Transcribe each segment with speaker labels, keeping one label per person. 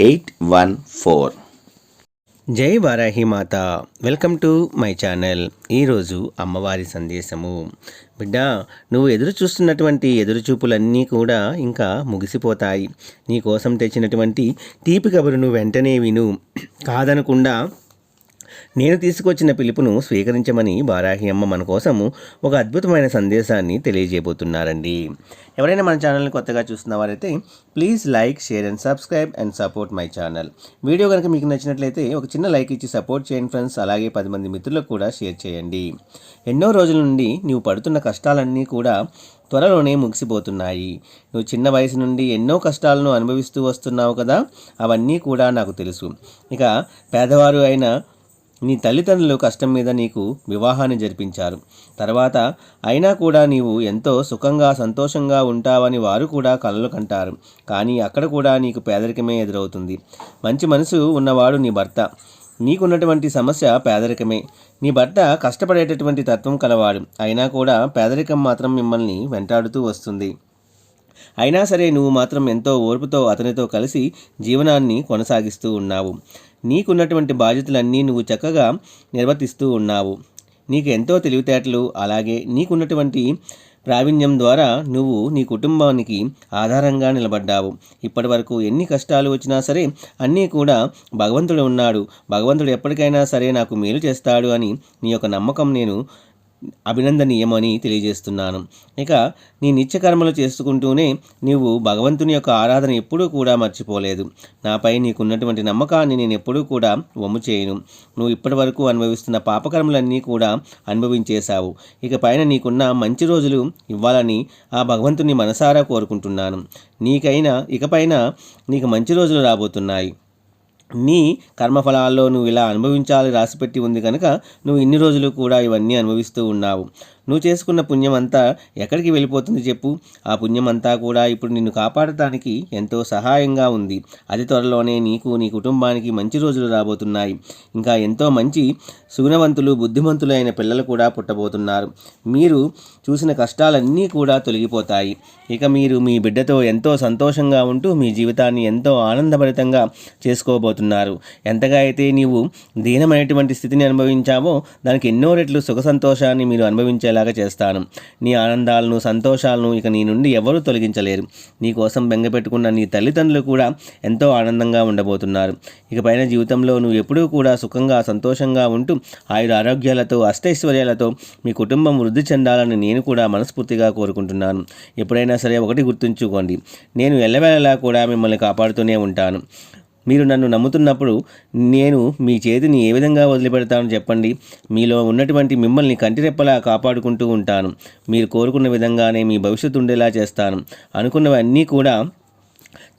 Speaker 1: eight one four.
Speaker 2: జై Varahi Mata. Welcome to my channel. ఈరోజు అమ్మవారి సందేశము. బిడ్డ నువ్వు ఎదురు చూస్తున్నటువంటి ఎదురు చూపులన్నీ కూడా ఇంకా ముగిసిపోతాయి. నీ కోసం తెచ్చినటువంటి తీపి కబురును వెంటనే విను. కాదనకుండా నేను తీసుకొచ్చిన పిలుపును స్వీకరించమని బారాహి అమ్మ మన కోసం ఒక అద్భుతమైన సందేశాన్ని తెలియజేయబోతున్నారండి. ఎవరైనా మన ఛానల్ని కొత్తగా చూస్తున్న వారైతే please like share and subscribe and support my channel. Video కనుక మీకు నచ్చినట్లయితే ఒక చిన్న లైక్ ఇచ్చి సపోర్ట్ చేయండి ఫ్రెండ్స్. అలాగే పది మంది మిత్రులకు కూడా షేర్ చేయండి. ఎన్నో రోజుల నుండి నువ్వు పడుతున్న కష్టాలన్నీ కూడా త్వరలోనే ముగిసిపోతున్నాయి. నువ్వు చిన్న వయసు నుండి ఎన్నో కష్టాలను అనుభవిస్తూ వస్తున్నావు కదా? అవన్నీ కూడా నాకు తెలుసు. ఇక పేదవారు అయిన నీ తల్లిదండ్రులు కష్టం మీద నీకు వివాహాన్ని జరిపించారు. తర్వాత అయినా కూడా నీవు ఎంతో సుఖంగా సంతోషంగా ఉంటావని వారు కూడా కలలు కంటారు. కానీ అక్కడ కూడా నీకు పేదరికమే ఎదురవుతుంది. మంచి మనసు ఉన్నవాడు నీ భర్త. నీకున్నటువంటి సమస్య పేదరికమే. నీ భర్త కష్టపడేటటువంటి తత్వం కలవాడు. అయినా కూడా పేదరికం మాత్రం మిమ్మల్ని వెంటాడుతూ వస్తుంది. అయినా సరే నువ్వు మాత్రం ఎంతో ఓర్పుతో అతనితో కలిసి జీవనాన్ని కొనసాగిస్తూ ఉన్నావు. నీకున్నటువంటి బాధ్యతలన్నీ నువ్వు చక్కగా నిర్వర్తిస్తూ ఉన్నావు. నీకు ఎంతో తెలివితేటలు అలాగే నీకున్నటువంటి ప్రావీణ్యం ద్వారా నువ్వు నీ కుటుంబానికి ఆధారంగా నిలబడ్డావు. ఇప్పటి వరకు ఎన్ని కష్టాలు వచ్చినా సరే అన్నీ కూడా భగవంతుడు ఉన్నాడు. భగవంతుడు ఎప్పటికైనా సరే నాకు మేలు చేస్తాడు అని నీ యొక్క నమ్మకం నేను అభినందనీయమని తెలియజేస్తున్నాను. ఇక నీ నిత్యకర్మలు చేసుకుంటూనే నీవు భగవంతుని యొక్క ఆరాధన ఎప్పుడూ కూడా మర్చిపోలేదు. నాపై నీకున్నటువంటి నమ్మకాన్ని నేను ఎప్పుడూ కూడా వమ్ము చేయను. నువ్వు ఇప్పటి వరకు అనుభవిస్తున్న పాపకర్మలన్నీ కూడా అనుభవించేశావు. ఇక పైన నీకున్న మంచి రోజులు ఇవ్వాలని ఆ భగవంతుని మనసారా కోరుకుంటున్నాను. నీకైనా ఇకపైన నీకు మంచి రోజులు రాబోతున్నాయి. నీ కర్మఫలాల్లో నువ్వు ఇలా అనుభవించాలి రాసిపెట్టి ఉంది కనుక నువ్వు ఇన్ని రోజులు కూడా ఇవన్నీ అనుభవిస్తూ ఉన్నావు. నువ్వు చేసుకున్న పుణ్యం అంతా ఎక్కడికి వెళ్ళిపోతుంది చెప్పు. ఆ పుణ్యం అంతా కూడా ఇప్పుడు నిన్ను కాపాడటానికి ఎంతో సహాయంగా ఉంది. అతి త్వరలోనే నీకు నీ కుటుంబానికి మంచి రోజులు రాబోతున్నాయి. ఇంకా ఎంతో మంచి సుగుణవంతులు బుద్ధిమంతులైన పిల్లలు కూడా పుట్టబోతున్నారు. మీరు చూసిన కష్టాలన్నీ కూడా తొలగిపోతాయి. ఇక మీరు మీ బిడ్డతో ఎంతో సంతోషంగా ఉంటూ మీ జీవితాన్ని ఎంతో ఆనందభరితంగా చేసుకోబోతున్నారు. ఎంతగా అయితే నీవు దీనమైనటువంటి స్థితిని అనుభవించావో దానికి ఎన్నో రెట్లు సుఖ సంతోషాన్ని మీరు అనుభవించేలాగా చేస్తాను. నీ ఆనందాలను సంతోషాలను ఇక నీ నుండి ఎవరూ తొలగించలేరు. నీ కోసం బెంగపెట్టుకున్న నీ తల్లిదండ్రులు కూడా ఎంతో ఆనందంగా ఉండబోతున్నారు. ఇక పైన జీవితంలో నువ్వు ఎప్పుడూ కూడా సుఖంగా సంతోషంగా ఉంటూ ఆయుర ఆరోగ్యాలతో అష్టైశ్వర్యాలతో మీ కుటుంబం వృద్ధి చెందాలని నేను కూడా మనస్ఫూర్తిగా కోరుకుంటున్నాను. ఎప్పుడైనా సరే ఒకటి గుర్తుంచుకోండి. నేను ఎల్లవేళలా కూడా మిమ్మల్ని కాపాడుతూనే ఉంటాను. మీరు నన్ను నమ్ముతున్నప్పుడు నేను మీ చేతిని ఏ విధంగా వదిలిపెడతానో చెప్పండి. మీలో ఉన్నటువంటి మిమ్మల్ని కంటిరెప్పలా కాపాడుకుంటూ ఉంటాను. మీరు కోరుకున్న విధంగానే మీ భవిష్యత్తు ఉండేలా చేస్తాను. అనుకున్నవన్నీ కూడా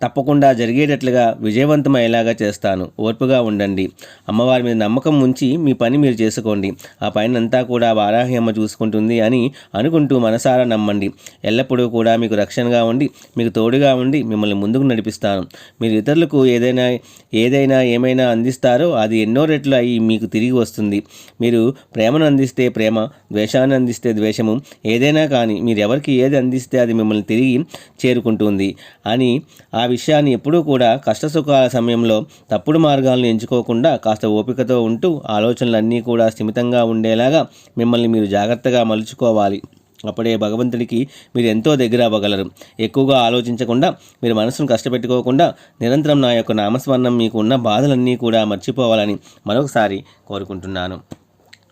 Speaker 2: తప్పకుండా జరిగేటట్లుగా విజయవంతమయ్యేలాగా చేస్తాను. ఓర్పుగా ఉండండి. అమ్మవారి మీద నమ్మకం ఉంచి మీ పని మీరు చేసుకోండి. ఆ పైన అంతా కూడా వారాహి అమ్మ చూసుకుంటుంది అని అనుకుంటూ మనసారా నమ్మండి. ఎల్లప్పుడూ కూడా మీకు రక్షణగా ఉండి మీకు తోడుగా ఉండి మిమ్మల్ని ముందుకు నడిపిస్తాను. మీరు ఇతరులకు ఏదైనా ఏదైనా ఏమైనా అందిస్తారో అది ఎన్నో రెట్లు అయ్యి మీకు తిరిగి వస్తుంది. మీరు ప్రేమను అందిస్తే ప్రేమ ద్వేషాన్ని అందిస్తే ద్వేషము ఏదైనా కానీ మీరు ఎవరికి ఏది అందిస్తే అది మిమ్మల్ని తిరిగి చేరుకుంటుంది అని ఆ విషయాన్ని ఎప్పుడూ కూడా కష్టసుఖాల సమయంలో తప్పుడు మార్గాలను ఎంచుకోకుండా కాస్త ఓపికతో ఉంటూ ఆలోచనలన్నీ కూడా స్థిమితంగా ఉండేలాగా మిమ్మల్ని మీరు జాగ్రత్తగా మలుచుకోవాలి. అప్పుడే భగవంతుడికి మీరు ఎంతో దగ్గర అవ్వగలరు. ఎక్కువగా ఆలోచించకుండా మీరు మనసును కష్టపెట్టుకోకుండా నిరంతరం నా యొక్క నామస్మరణం మీకు ఉన్న బాధలన్నీ కూడా మర్చిపోవాలని మరొకసారి కోరుకుంటున్నాను.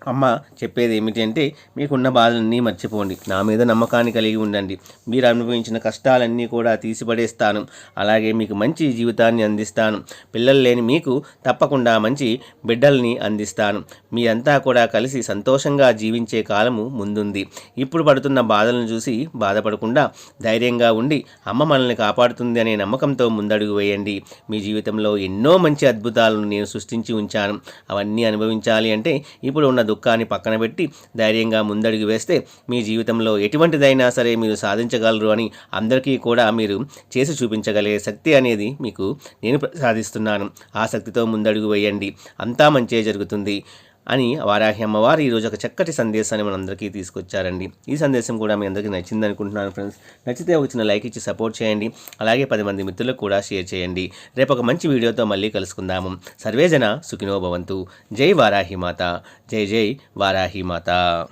Speaker 2: అమ్మ చెప్పేది ఏమిటంటే మీకున్న బాధలన్నీ మర్చిపోండి. నా మీద నమ్మకాన్ని కలిగి ఉండండి. మీరు అనుభవించిన కష్టాలన్నీ కూడా తీసిపడేస్తాను. అలాగే మీకు మంచి జీవితాన్ని అందిస్తాను. పిల్లలు లేని మీకు తప్పకుండా మంచి బిడ్డల్ని అందిస్తాను. మీ అంతా కూడా కలిసి సంతోషంగా జీవించే కాలము ముందుంది. ఇప్పుడు పడుతున్న బాధలను చూసి బాధపడకుండా ధైర్యంగా ఉండి అమ్మ మనల్ని కాపాడుతుంది అనే నమ్మకంతో ముందడుగు వేయండి. మీ జీవితంలో ఎన్నో మంచి అద్భుతాలను నేను సృష్టించి ఉంచాను. అవన్నీ అనుభవించాలి అంటే ఇప్పుడు ఉన్న దుఃఖాన్ని పక్కన పెట్టి ధైర్యంగా ముందడుగు వేస్తే మీ జీవితంలో ఎటువంటిదైనా సరే మీరు సాధించగలరు అని అందరికీ కూడా మీరు చేసి చూపించగలిగే శక్తి అనేది మీకు నేను ప్రసాదిస్తున్నాను. ఆ శక్తితో ముందడుగు వేయండి. అంతా మంచే జరుగుతుంది. అని వారాహి అమ్మవారు ఈరోజు ఒక చక్కటి సందేశాన్ని మనందరికీ తీసుకొచ్చారండి. ఈ సందేశం కూడా మీ అందరికీ నచ్చింది అనుకుంటున్నాను ఫ్రెండ్స్. నచ్చితే ఒక చిన్న లైక్ ఇచ్చి సపోర్ట్ చేయండి. అలాగే పది మంది మిత్రులకు కూడా షేర్ చేయండి. రేపు ఒక మంచి వీడియోతో మళ్ళీ కలుసుకుందాము. సర్వేజన సుఖినో భవంతు. జై వారాహి మాత. జై జై వారాహి మాత.